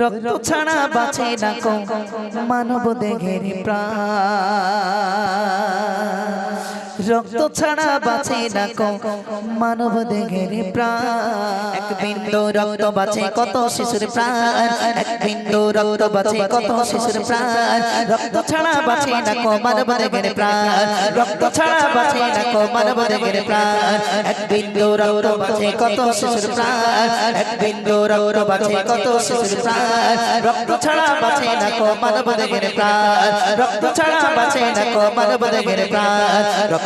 রক্ত ছাড়া বাঁচে না মানব দেহের প্রাণ। রক্ত ছাড়া বাঁচে না কো। মানব দেহের প্রাণ। এক বিন্দু রক্ত বাঁচে কত শিশুর প্রাণ। এক বিন্দু রক্ত বাঁচে কত শিশুর প্রাণ। রক্ত ছাড়া বাঁচে না কো মানব দেহের প্রাণ। রক্ত ছাড়া বাঁচে না কো মানব দেহের প্রাণ। এক বিন্দু রক্ত বাঁচে কত শিশুর প্রাণ। এক বিন্দু রক্ত বাঁচে কত শিশুর প্রাণ। রক্ত ছাড়া বাঁচে না কো মানব দেহের প্রাণ। রক্ত ছাড়া বাঁচে না কো মানব দেহের প্রাণ।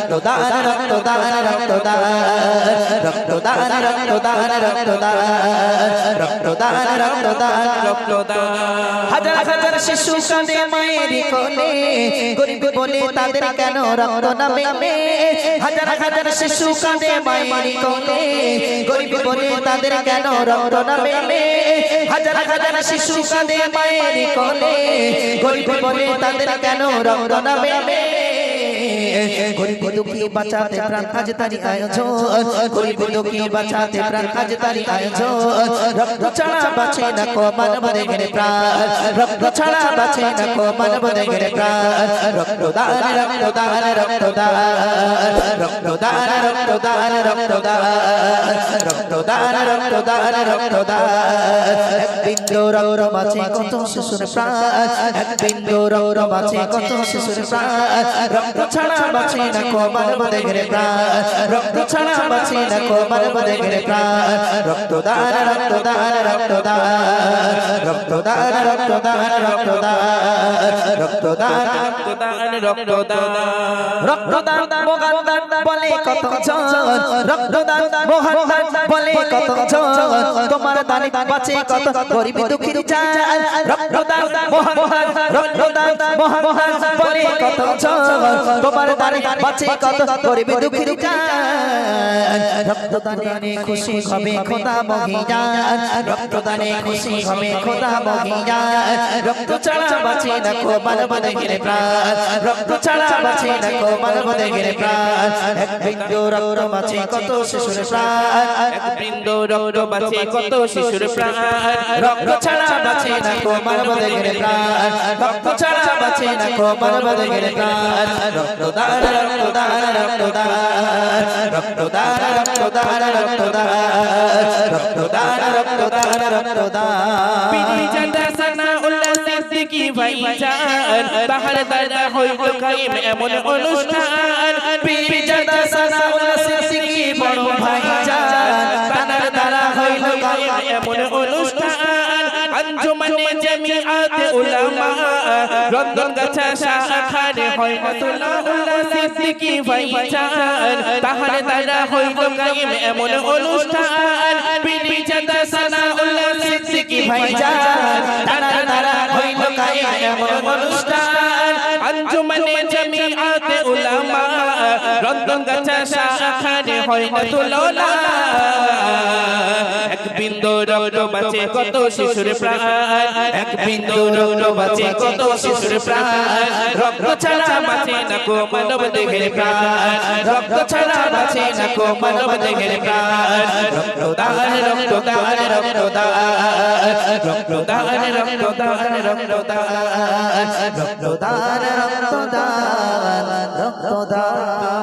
রক্তদান রক্তদান রক্তদান রক্তদান রক্তদান রক্তদান রক্তদান রক্তদান রক্তদান হাজার হাজার শিশু কাঁদে মায়ের কোলে গরিব বলে তাদের কেন রক্ত না মেলে হাজার হাজার শিশু কাঁদে মায়ের কোলে গরিব বলে তাদের কেন রক্ত না মেলে হাজার হাজার শিশু কাঁদে মায়ের কোলে গরিব বলে তাদের কেন রক্ত না মেলে গরিব দুঃখী বাঁচাতে প্রাণ আজ তারি আয়োজন। গরিব দুঃখী বাঁচাতে প্রাণ আজ তারি আয়োজন। রক্ত ছাড়া বাঁচে না কো মানব দেহের প্রাণ। রক্ত ছাড়া বাঁচে না কো মানব দেহের প্রাণ। রক্তদান রক্তদান রক্তদান রক্তদান রক্তদান। রক্তদান রক্তদান রক্তদান। রক্তদান এক বিন্দু রৌর বাঁচে কত শিশুর প্রাণ। এক বিন্দু রৌর বাঁচে কত শিশুর প্রাণ। রক্ত ছাড়া বাঁচে না কো মানব দেহের প্রাণ রক্ত ছাড়া বাঁচে না কো মানব দেহের প্রাণ রক্তদান রক্তদান রক্তদান রক্তদান রক্তদান রক্তদান রক্তদান রক্তদান। মোগান্দান বলে কত জন? রক্তদান মোহান্দান বলে কত তোমার দানে বাঁচে কত গরিব দুঃখীর চাল। রক্তদান মোহান্দান রক্তদান মোহান্দান বলে কত তোমার দানে বাঁচে কত গরিব দুঃখীর চাল। রক্তদানে খুশি হবে খোদা মহিজান রক্তদানে খুশি হবে খোদা মহিজান রক্ত ছাড়া বাঁচে না কো মানব দেহের প্রাণ। রক্ত ছাড়া বাঁচে না কো মানব দেহের প্রাণ। এক বিন্দু রক্ত বাঁচে কত শিশুর প্রাণ। এক বিন্দু রক্ত বাঁচে কত শিশুর প্রাণ, রক্ত ছাড়া বাঁচে না কো মানব দেহের প্রাণ, রক্ত ছাড়া বাঁচে না কো মানব দেহের প্রাণ, রক্তদান রক্তদান রক্তদান রক্তদান রক্তদান রক্তদান রক্তদান রক্তদান রক্তদান। বিধি জাদা সানা উল্লাহ সিদ্দিকি ভাইজান বাহার দাদা হইল কায়েম এমন অনুষ্ঠান। বিধি জাদা সানা উল্লাহ সিদ্দিকি বড় হইল কায়েম এমন অনুষ্ঠান আঞ্জুমানে জামিআত উলামা রন্দন গাছা শাখারে হয় উল্লাহ সিদ্দিকি ভাইজান তাহার দ্বারা হইল কায়েম এমন অনুষ্ঠান বিধি জাদা সানা উল্লাহ সিদ্দিকি ভাইজান তারা তারা হইল কায়ে এমন অনুষ্ঠান আঞ্জুমানে জামিআত উলামা রন্দন গাছা শাখারে হয় মাতুল্লাহ এক বিন্দু রক্ত বাঁচে, কত শিশুর প্রাণ। এক বিন্দু রক্ত বাঁচে, কত শিশুর প্রাণ। রক্ত ছাড়া বাঁচে না কো মানব দেহের প্রাণ। রক্ত ছাড়া বাঁচে না কো মানব দেহের প্রাণ। রক্তদান রক্তদান রক্তদান। রক্তদান রক্তদান রক্তদান। রক্তদান রক্তদান রক্তদান।